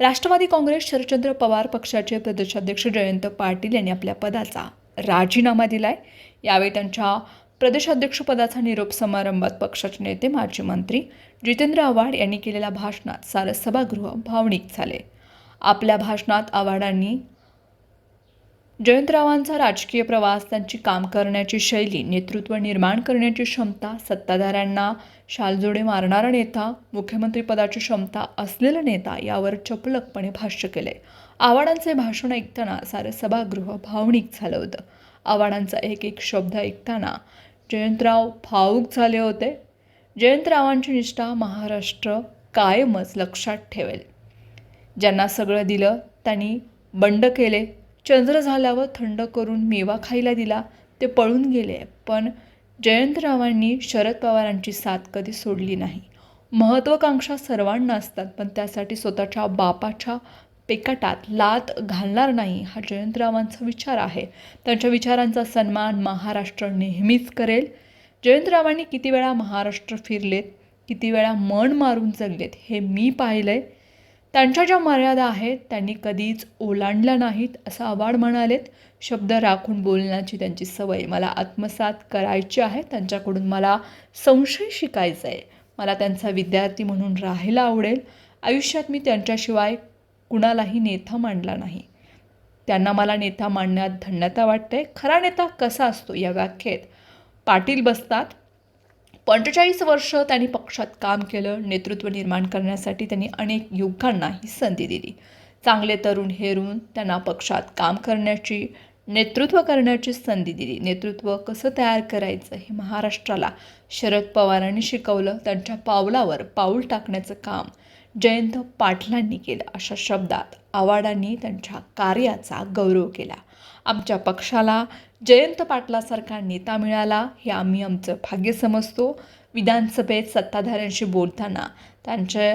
राष्ट्रवादी काँग्रेस शरदचंद्र पवार पक्षाचे प्रदेशाध्यक्ष जयंत पाटील यांनी आपल्या पदाचा राजीनामा दिलाय. यावेळी त्यांच्या प्रदेशाध्यक्षपदाचा निरोप समारंभात पक्षाचे नेते माजी मंत्री जितेंद्र आव्हाड यांनी केलेल्या भाषणात सारं सभागृह भावनिक झाले. आपल्या भाषणात आव्हाडांनी जयंतरावांचा राजकीय प्रवास त्यांची काम करण्याची शैली नेतृत्व निर्माण करण्याची क्षमता सत्ताधाऱ्यांना शालजोडे मारणारा नेता मुख्यमंत्रीपदाची क्षमता असलेला नेता यावर चपलकपणे भाष्य केले. आव्हाडांचे भाषण ऐकताना सारं सभागृह भावनिक झालं होतं. आव्हाडांचा एक एक शब्द ऐकताना जयंतराव भावूक झाले होते. जयंतरावांची निष्ठा महाराष्ट्र कायमच लक्षात ठेवेल. ज्यांना सगळं दिलं त्यांनी बंड केले. चंद्र झाल्यावर थंड करून मेवा खायला दिला. ते पळून गेले. पण जयंतरावांनी शरद पवारांची साथ कधी सोडली नाही. महत्त्वाकांक्षा सर्वांना असतात पण त्यासाठी स्वतःच्या बापाच्या पेकाटात लात घालणार नाही हा जयंतरावांचा विचार आहे. त्यांच्या विचारांचा सन्मान महाराष्ट्र नेहमीच करेल. जयंतरावांनी किती वेळा महाराष्ट्र फिरलेत किती वेळा मन मारून जगलेत हे मी पाहिलं आहे त्यांच्या ज्या मर्यादा आहेत त्यांनी कधीच ओलांडल्या नाहीत असं आवाड म्हणालेत. शब्द राखून बोलण्याची त्यांची सवय. मला आत्मसात करायची आहे. त्यांच्याकडून मला संशय शिकायचा आहे. मला त्यांचा विद्यार्थी म्हणून राहायला आवडेल. आयुष्यात मी त्यांच्याशिवाय कुणालाही नेता मांडला नाही. त्यांना मला नेता मांडण्यात धन्यता वाटते. खरा नेता कसा असतो या व्याख्येत? पाटील बसतात. पंचेचाळीस वर्ष त्यांनी पक्षात काम केलं नेतृत्व निर्माण करण्यासाठी त्यांनी अनेक युवकांना ही संधी दिली. चांगले तरुण हेरून त्यांना पक्षात काम करण्याची नेतृत्व करण्याची संधी दिली. नेतृत्व कसं तयार करायचं हे महाराष्ट्राला शरद पवारांनी शिकवलं. त्यांच्या पावलावर पाऊल टाकण्याचं काम जयंत पाटलांनी केलं. अशा शब्दात आव्हाडांनी त्यांच्या कार्याचा गौरव केला. आमच्या पक्षाला जयंत पाटलासारखा नेता मिळाला हे आम्ही आमचं भाग्य समजतो. विधानसभेत सत्ताधाऱ्यांशी बोलताना त्यांचे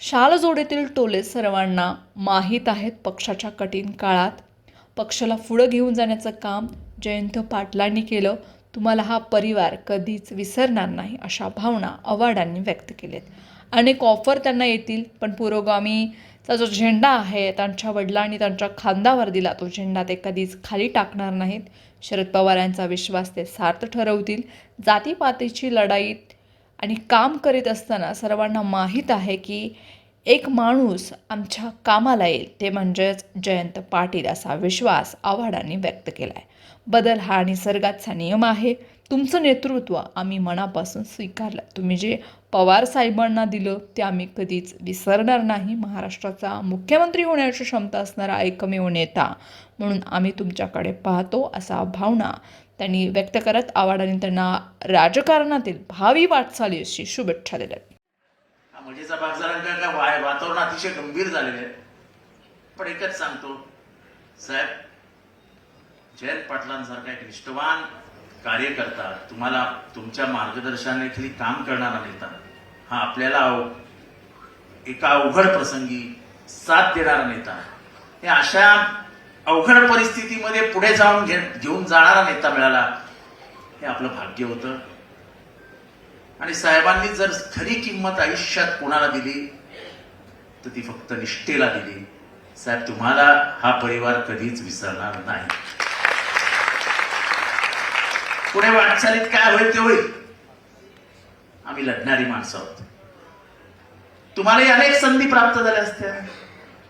शालजोडीतील टोले सर्वांना माहीत आहेत पक्षाच्या कठीण काळात. पक्षाला पुढं घेऊन जाण्याचं काम जयंत पाटलांनी केलं. तुम्हाला हा परिवार कधीच विसरणार नाही अशा भावना अवार्डांनी व्यक्त केलेत. अनेक ऑफर त्यांना येतील पण पुरोगामीचा जो झेंडा आहे त्यांच्या वडिलांनी त्यांच्या खांदावर दिला. तो झेंडा ते कधीच खाली टाकणार नाहीत. शरद पवार यांचा विश्वास ते सार्थ ठरवतील. जातीपातीची लढाईत आणि काम करीत असताना सर्वांना माहीत आहे की एक माणूस आमच्या कामाला येईल. ते म्हणजेच जयंत पाटील असा विश्वास आव्हाडांनी व्यक्त केला आहे बदल हा निसर्गाचा नियम आहे. तुमचं नेतृत्व आम्ही मनापासून स्वीकारलं. तुम्ही जे पवार साहेबांना दिलं ते आम्ही कधीच विसरणार नाही. महाराष्ट्राचा मुख्यमंत्री होण्याची क्षमता असणारा एकमेव नेता म्हणून आम्ही तुमच्याकडे पाहतो असा भावना त्यांनी व्यक्त करत आवाडाने त्यांना राजकारणातील भावी वाटचालीशी शुभेच्छा दिल्या हा म्हणजे वातावरण अतिशय गंभीर झालेलं आहे. पण एकच सांगतो साहेब जयंत पाटलांसारखा एक निष्ठवान कार्यकर्ता तुम्हाला तुमच्या मार्गदर्शनाखाली काम करणारा नेता हा आपल्याला एका अवघड प्रसंगी साथ देणारा नेता. हे अशा अवघड परिस्थितीमध्ये पुढे जाऊन घे- घेऊन जाणारा नेता मिळाला हे आपलं भाग्य होतं. आणि साहेबांनी जर खरी किंमत आयुष्यात कोणाला दिली तर ती फक्त निष्ठेला दिली. साहेब तुम्हाला हा परिवार कधीच विसरणार नाही. पुढे वाटचालीत काय होईल ते होईल. आम्ही लढणारी माणसं आहोत. तुम्हालाही अनेक संधी प्राप्त झाल्या असत्या.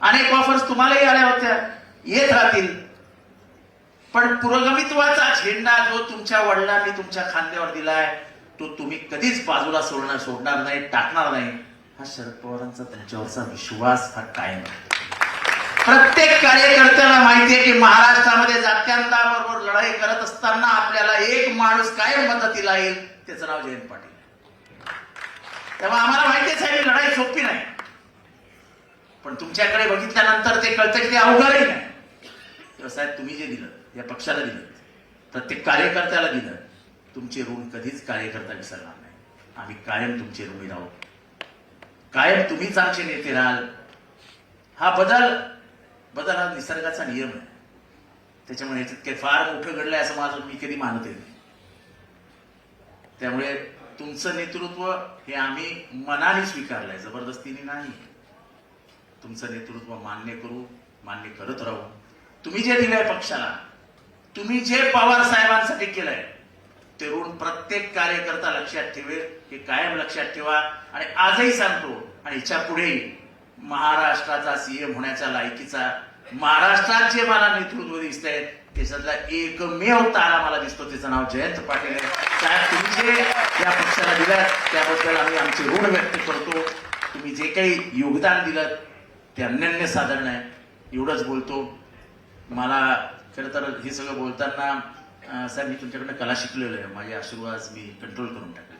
अनेक ऑफर्स तुम्हालाही आल्या होत्या. येत राहतील. पण पुरोगमित्वाचा झेंडा जो तुमच्या वडिलांनी तुमच्या खांद्यावर दिलाय तो तुम्ही कधीच बाजूला सोडणार सोडणार नाही टाकणार नाही. हा शरद पवारांचा त्यांच्यावरचा विश्वास हा कायम आहे. प्रत्येक कार्यकर्त्याला माहितीये की महाराष्ट्रामध्ये जात्यांबरोबर लढाई करत असताना आपल्याला एक माणूस काय मदतीला येईल त्याचं नाव जयंत पाटील. तेव्हा आम्हाला माहितीच आहे साहेब लढाई सोपी नाही. पण तुमच्याकडे बघितल्यानंतर ते कळतं की ते अवघडही नाही. तेव्हा साहेब तुम्ही जे दिलं या पक्षाला दिलं प्रत्येक कार्यकर्त्याला दिलं तुमचे ऋण कधीच कार्यकर्ता विसरणार नाही. आम्ही कायम तुमचे ऋणी राहू कायम तुम्हीच आमचे नेते राहाल. हा बदल बदल हा निसर्गाचा नियम आहे. त्याच्यामुळे याच्यात काही फार मोठं घडलंय असं माझं मी कधी मानते नाही. त्यामुळे तुमचं नेतृत्व हे आम्ही मनाने स्वीकारलंय जबरदस्तीने नाही. तुमचं नेतृत्व मान्य करू मान्य करत राहू. तुम्ही जे दिलंय पक्षाला तुम्ही जे पवार साहेबांसाठी केलंय ते ऋण प्रत्येक कार्यकर्ता लक्षात ठेवेल हे कायम लक्षात ठेवा आणि आजही सांगतो आणि ह्याच्या पुढेही. महाराष्ट्राचा सीएम होण्याच्या लायकीचा महाराष्ट्रात जे मला नेतृत्व दिसत आहेत त्याच्यातला एकमेव तारा मला दिसतो त्याचं नाव जयंत पाटील आहे. साहेब तुम्ही जे या पक्षाला दिलं त्याबद्दल आम्ही आमचे ऋण व्यक्त करतो. तुम्ही जे काही योगदान दिलं ते अन्यान्य साधारण आहे. एवढंच बोलतो. मला खरं तर हे सगळं बोलताना साहेब मी तुमच्याकडनं कला शिकलेलो आहे. माझे आशीर्वाद मी कंट्रोल करून टाकले.